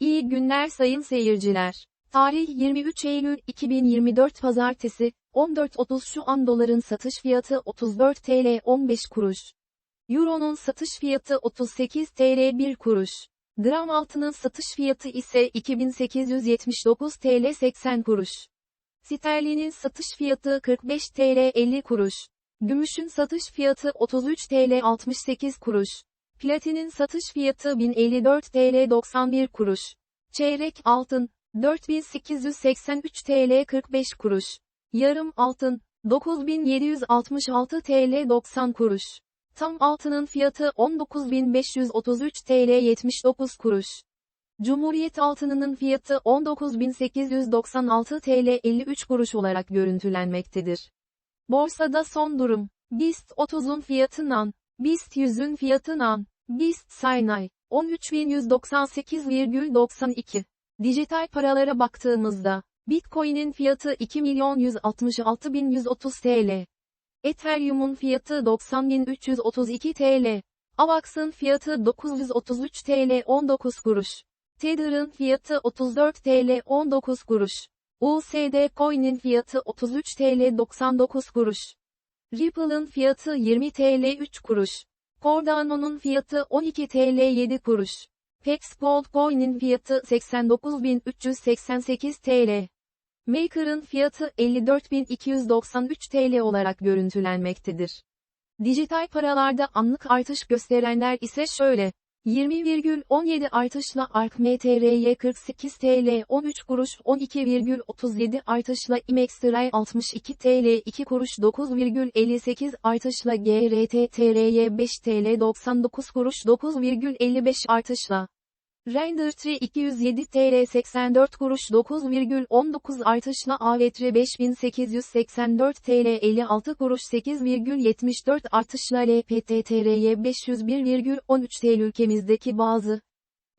İyi günler sayın seyirciler. Tarih 23 Eylül 2024 Pazartesi, 14.30 şu an doların satış fiyatı 34 TL 15 kuruş. Euro'nun satış fiyatı 38 TL 1 kuruş. Gram altının satış fiyatı ise 2879 TL 80 kuruş. Sterlinin satış fiyatı 45 TL 50 kuruş. Gümüşün satış fiyatı 33 TL 68 kuruş. Platinin satış fiyatı 1054 TL 91 kuruş. Çeyrek altın 4883 TL 45 kuruş. Yarım altın 9766 TL 90 kuruş. Tam altının fiyatı 19533 TL 79 kuruş. Cumhuriyet altınının fiyatı 19896 TL 53 kuruş olarak görüntülenmektedir. Borsada son durum. BIST 30'un fiyatı NAN, BIST 100'ün fiyatı NAN, BIST Saynay, 13.198,92. Dijital paralara baktığımızda, Bitcoin'in fiyatı 2.166.130 TL. Ethereum'un fiyatı 90.332 TL. Avax'ın fiyatı 933 TL 19 kuruş. Tether'ın fiyatı 34 TL 19 kuruş. USD Coin'in fiyatı 33 TL 99 kuruş. Ripple'ın fiyatı 20 TL 3 kuruş. Cardano'nun fiyatı 12 TL 7 kuruş. Pex Gold Coin'in fiyatı 89.388 TL. Maker'ın fiyatı 54.293 TL olarak görüntülenmektedir. Dijital paralarda anlık artış gösterenler ise şöyle. 20,17 artışla ARK MTRY 48 TL 13 kuruş 12,37 artışla IMEXTRY 62 TL 2 kuruş 9,58 artışla GRT TRY 5 TL 99 kuruş 9,55 artışla Rendertree 207 TL 84 kuruş 9,19 artışla Avetri 5884 TL 56 kuruş 8,74 artışla LPTTRY 501,13 TL ülkemizdeki bazı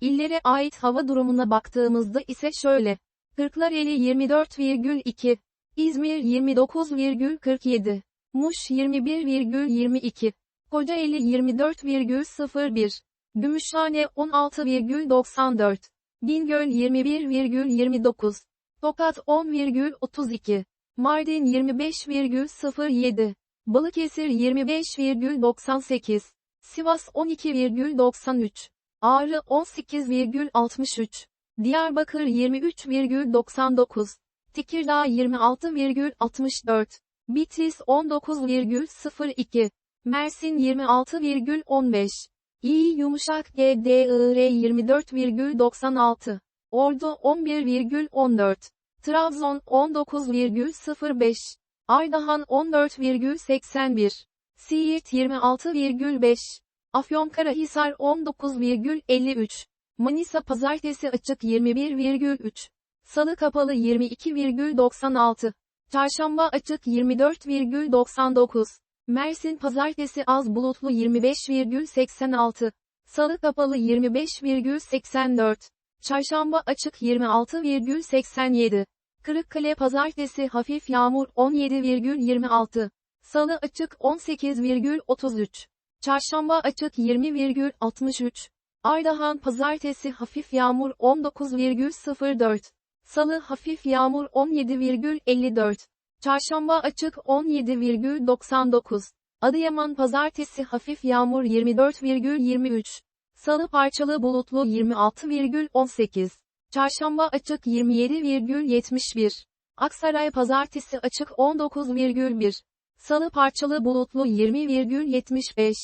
illere ait hava durumuna baktığımızda ise şöyle. Kırklareli 24,2, İzmir 29,47, Muş 21,22, Kocaeli 24,01, Gümüşhane 16,94. Bingöl 21,29. Tokat 10,32. Mardin 25,07. Balıkesir 25,98. Sivas 12,93. Ağrı 18,63. Diyarbakır 23,99. Tekirdağ 26,64. Bitlis 19,02. Mersin 26,15. İyi yumuşak GDIR 24,96. Ordu 11,14. Trabzon 19,05. Ardahan 14,81. Siirt 26,5. Afyonkarahisar 19,53. Manisa pazartesi açık 21,3. Salı kapalı 22,96. Çarşamba açık 24,99. Mersin pazartesi az bulutlu 25,86. Salı kapalı 25,84. Çarşamba açık 26,87. Kırıkkale pazartesi hafif yağmur 17,26. Salı açık 18,33. Çarşamba açık 20,63. Ardahan pazartesi hafif yağmur 19,04. Salı hafif yağmur 17,54. Çarşamba açık 17,99. Adıyaman pazartesi hafif yağmur 24,23. Salı parçalı bulutlu 26,18. Çarşamba açık 27,71. Aksaray pazartesi açık 19,1. Salı parçalı bulutlu 20,75.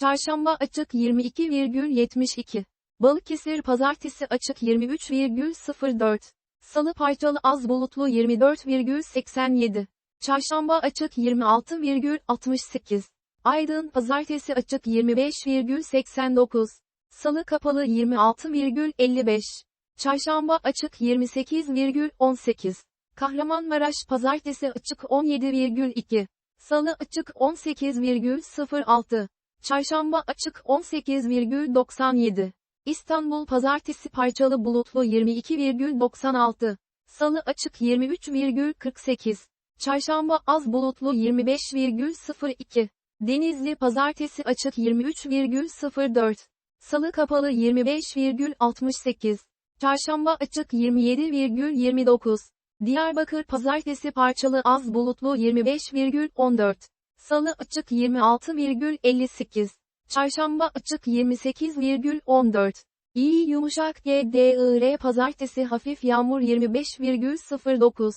Çarşamba açık 22,72. Balıkesir pazartesi açık 23,04. Salı parçalı az bulutlu 24,87. Çarşamba açık 26,68. Aydın pazartesi açık 25,89. Salı kapalı 26,55. Çarşamba açık 28,18. Kahramanmaraş pazartesi açık 17,2. Salı açık 18,06. Çarşamba açık 18,97. İstanbul pazartesi parçalı bulutlu 22,96. Salı açık 23,48. Çarşamba az bulutlu 25,02. Denizli pazartesi açık 23,04. Salı kapalı 25,68. Çarşamba açık 27,29. Diyarbakır pazartesi parçalı az bulutlu 25,14. Salı açık 26,58. Çarşamba açık 28,14. İyi yumuşak GDIR pazartesi hafif yağmur 25,09.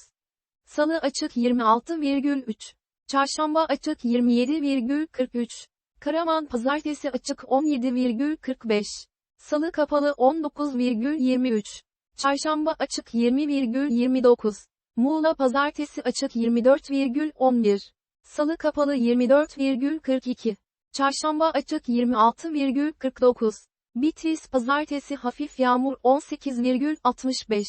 Salı açık 26,3. Çarşamba açık 27,43. Karaman pazartesi açık 17,45. Salı kapalı 19,23. Çarşamba açık 20,29. Muğla pazartesi açık 24,11. Salı kapalı 24,42. Çarşamba açık 26,49. Bitlis pazartesi hafif yağmur 18,65.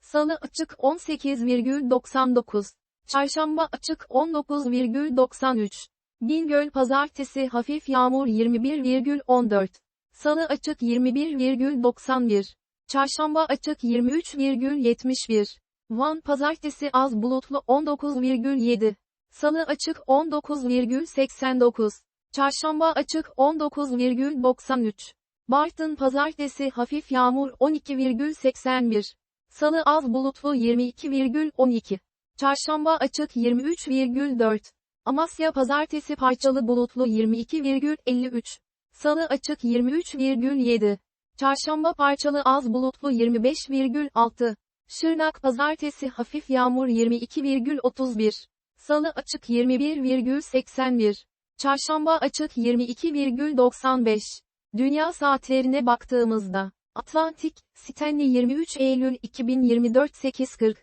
Salı açık 18,99. Çarşamba açık 19,93. Bingöl pazartesi hafif yağmur 21,14. Salı açık 21,91. Çarşamba açık 23,71. Van pazartesi az bulutlu 19,7. Salı açık 19,89. Çarşamba açık 19,93. Bartın pazartesi hafif yağmur 12,81. Salı az bulutlu 22,12. Çarşamba açık 23,4. Amasya pazartesi parçalı bulutlu 22,53. Salı açık 23,7. Çarşamba parçalı az bulutlu 25,6. Şırnak pazartesi hafif yağmur 22,31. Salı açık 21,81. Çarşamba açık 22,95. Dünya saatlerine baktığımızda, Atlantik, Stanley 23 Eylül 2024 8.40.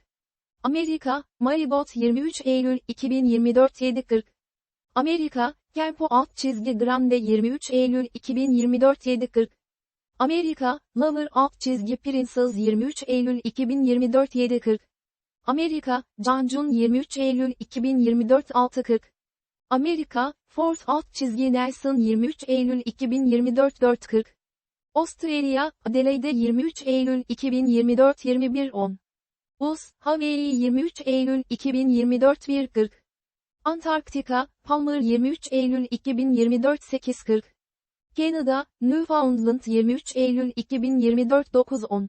Amerika, Maribot 23 Eylül 2024 7.40. Amerika, Kelpo alt çizgi Grande 23 Eylül 2024 7.40. Amerika, Lover alt çizgi Princes 23 Eylül 2024 7.40. Amerika, Cancun 23 Eylül 2024 6.40. Amerika, Ford alt çizgi Nelson 23 Eylül 2024 4.40. Avustralya, Adelaide 23 Eylül 2024 21.10. Uz, Hawaii 23 Eylül 2024 1.40. Antarktika, Palmer 23 Eylül 2024 8.40. Kanada, Newfoundland 23 Eylül 2024 9.10.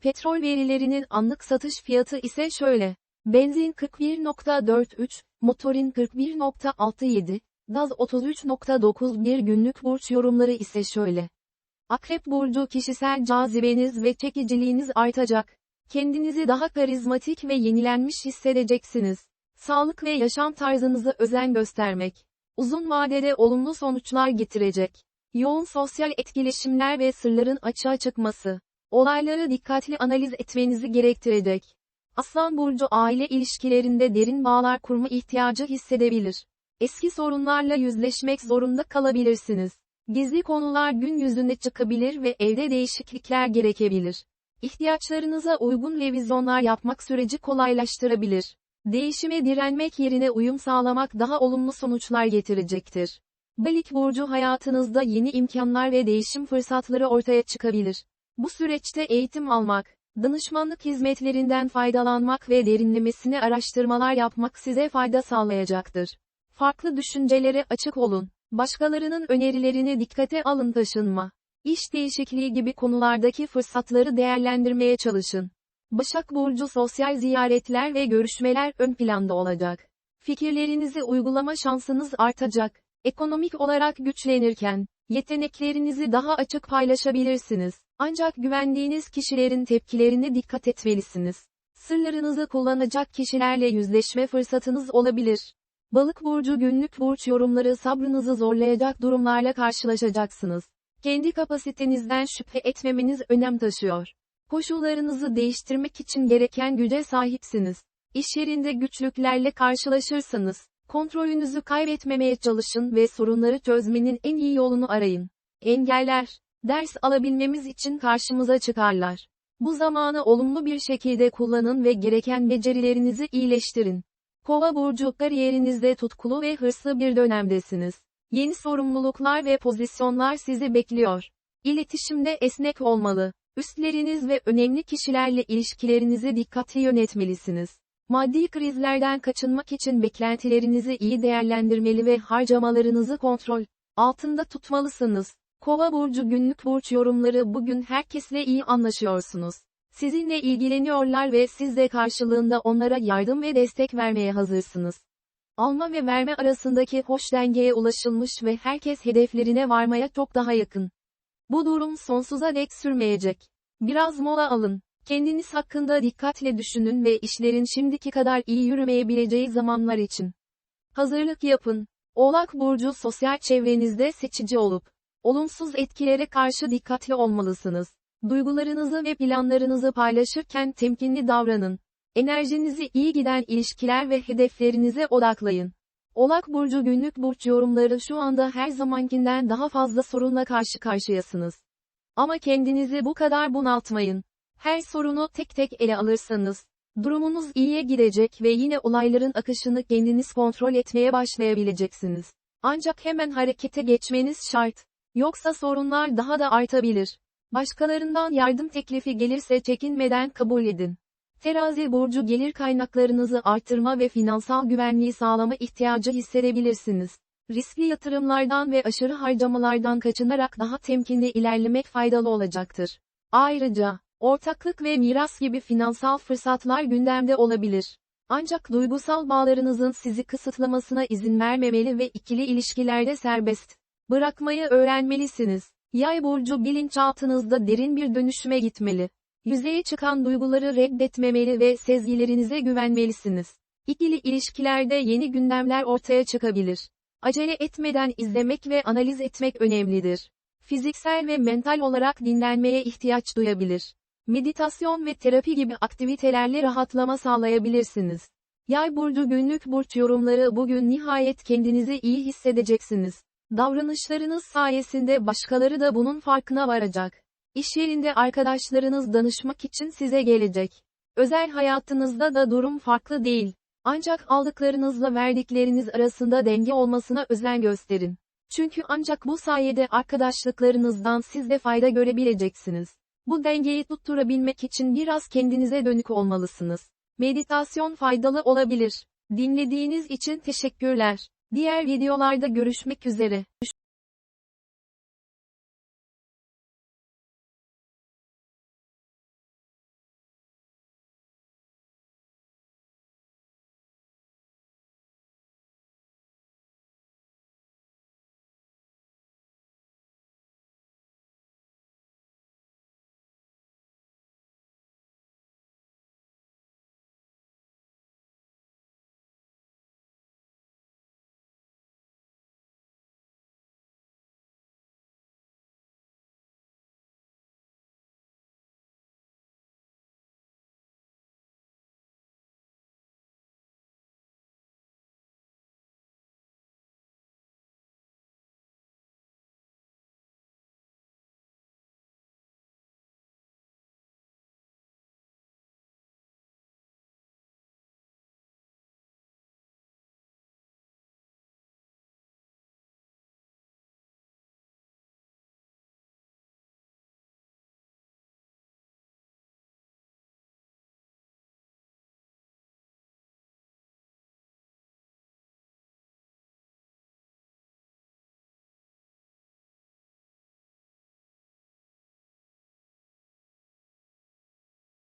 Petrol verilerinin anlık satış fiyatı ise şöyle. Benzin 41.43, motorin 41.67, gaz 33.91 günlük burç yorumları ise şöyle. Akrep burcu kişisel cazibeniz ve çekiciliğiniz artacak. Kendinizi daha karizmatik ve yenilenmiş hissedeceksiniz. Sağlık ve yaşam tarzınıza özen göstermek. Uzun vadede olumlu sonuçlar getirecek. Yoğun sosyal etkileşimler ve sırların açığa çıkması. Olayları dikkatli analiz etmenizi gerektirecek. Aslan burcu aile ilişkilerinde derin bağlar kurma ihtiyacı hissedebilir. Eski sorunlarla yüzleşmek zorunda kalabilirsiniz. Gizli konular gün yüzüne çıkabilir ve evde değişiklikler gerekebilir. İhtiyaçlarınıza uygun revizyonlar yapmak süreci kolaylaştırabilir. Değişime direnmek yerine uyum sağlamak daha olumlu sonuçlar getirecektir. Balık burcu hayatınızda yeni imkanlar ve değişim fırsatları ortaya çıkabilir. Bu süreçte eğitim almak, danışmanlık hizmetlerinden faydalanmak ve derinlemesine araştırmalar yapmak size fayda sağlayacaktır. Farklı düşüncelere açık olun. Başkalarının önerilerini dikkate alın taşınma. İş değişikliği gibi konulardaki fırsatları değerlendirmeye çalışın. Başak Burcu sosyal ziyaretler ve görüşmeler ön planda olacak. Fikirlerinizi uygulama şansınız artacak. Ekonomik olarak güçlenirken, yeteneklerinizi daha açık paylaşabilirsiniz. Ancak güvendiğiniz kişilerin tepkilerine dikkat etmelisiniz. Sırlarınızı kullanacak kişilerle yüzleşme fırsatınız olabilir. Balık burcu günlük burç yorumları sabrınızı zorlayacak durumlarla karşılaşacaksınız. Kendi kapasitenizden şüphe etmemeniz önem taşıyor. Koşullarınızı değiştirmek için gereken güce sahipsiniz. İş yerinde güçlüklerle karşılaşırsanız, kontrolünüzü kaybetmemeye çalışın ve sorunları çözmenin en iyi yolunu arayın. Engeller, ders alabilmemiz için karşımıza çıkarlar. Bu zamanı olumlu bir şekilde kullanın ve gereken becerilerinizi iyileştirin. Kova burcu kariyerinizde tutkulu ve hırslı bir dönemdesiniz. Yeni sorumluluklar ve pozisyonlar sizi bekliyor. İletişimde esnek olmalı. Üstleriniz ve önemli kişilerle ilişkilerinizi dikkatli yönetmelisiniz. Maddi krizlerden kaçınmak için beklentilerinizi iyi değerlendirmeli ve harcamalarınızı kontrol altında tutmalısınız. Kova burcu günlük burç yorumları bugün herkesle iyi anlaşıyorsunuz. Sizinle ilgileniyorlar ve siz de karşılığında onlara yardım ve destek vermeye hazırsınız. Alma ve verme arasındaki hoş dengeye ulaşılmış ve herkes hedeflerine varmaya çok daha yakın. Bu durum sonsuza dek sürmeyecek. Biraz mola alın. Kendiniz hakkında dikkatle düşünün ve işlerin şimdiki kadar iyi yürümeyebileceği zamanlar için. Hazırlık yapın. Oğlak Burcu sosyal çevrenizde seçici olup, olumsuz etkilere karşı dikkatli olmalısınız. Duygularınızı ve planlarınızı paylaşırken temkinli davranın. Enerjinizi iyi giden ilişkiler ve hedeflerinize odaklayın. Oğlak Burcu günlük burç yorumları şu anda her zamankinden daha fazla sorunla karşı karşıyasınız. Ama kendinizi bu kadar bunaltmayın. Her sorunu tek tek ele alırsanız, durumunuz iyiye gidecek ve yine olayların akışını kendiniz kontrol etmeye başlayabileceksiniz. Ancak hemen harekete geçmeniz şart. Yoksa sorunlar daha da artabilir. Başkalarından yardım teklifi gelirse çekinmeden kabul edin. Terazi burcu gelir kaynaklarınızı artırma ve finansal güvenliği sağlama ihtiyacı hissedebilirsiniz. Riskli yatırımlardan ve aşırı harcamalardan kaçınarak daha temkinli ilerlemek faydalı olacaktır. Ayrıca, ortaklık ve miras gibi finansal fırsatlar gündemde olabilir. Ancak duygusal bağlarınızın sizi kısıtlamasına izin vermemeli ve ikili ilişkilerde serbest bırakmayı öğrenmelisiniz. Yay burcu bilinçaltınızda derin bir dönüşüme gitmeli. Yüzeye çıkan duyguları reddetmemeli ve sezgilerinize güvenmelisiniz. İkili ilişkilerde yeni gündemler ortaya çıkabilir. Acele etmeden izlemek ve analiz etmek önemlidir. Fiziksel ve mental olarak dinlenmeye ihtiyaç duyabilir. Meditasyon ve terapi gibi aktivitelerle rahatlama sağlayabilirsiniz. Yay burcu günlük burç yorumları bugün nihayet kendinizi iyi hissedeceksiniz. Davranışlarınız sayesinde başkaları da bunun farkına varacak. İş yerinde arkadaşlarınız danışmak için size gelecek. Özel hayatınızda da durum farklı değil. Ancak aldıklarınızla verdikleriniz arasında denge olmasına özen gösterin. Çünkü ancak bu sayede arkadaşlıklarınızdan siz de fayda görebileceksiniz. Bu dengeyi tutturabilmek için biraz kendinize dönük olmalısınız. Meditasyon faydalı olabilir. Dinlediğiniz için teşekkürler. Diğer videolarda görüşmek üzere.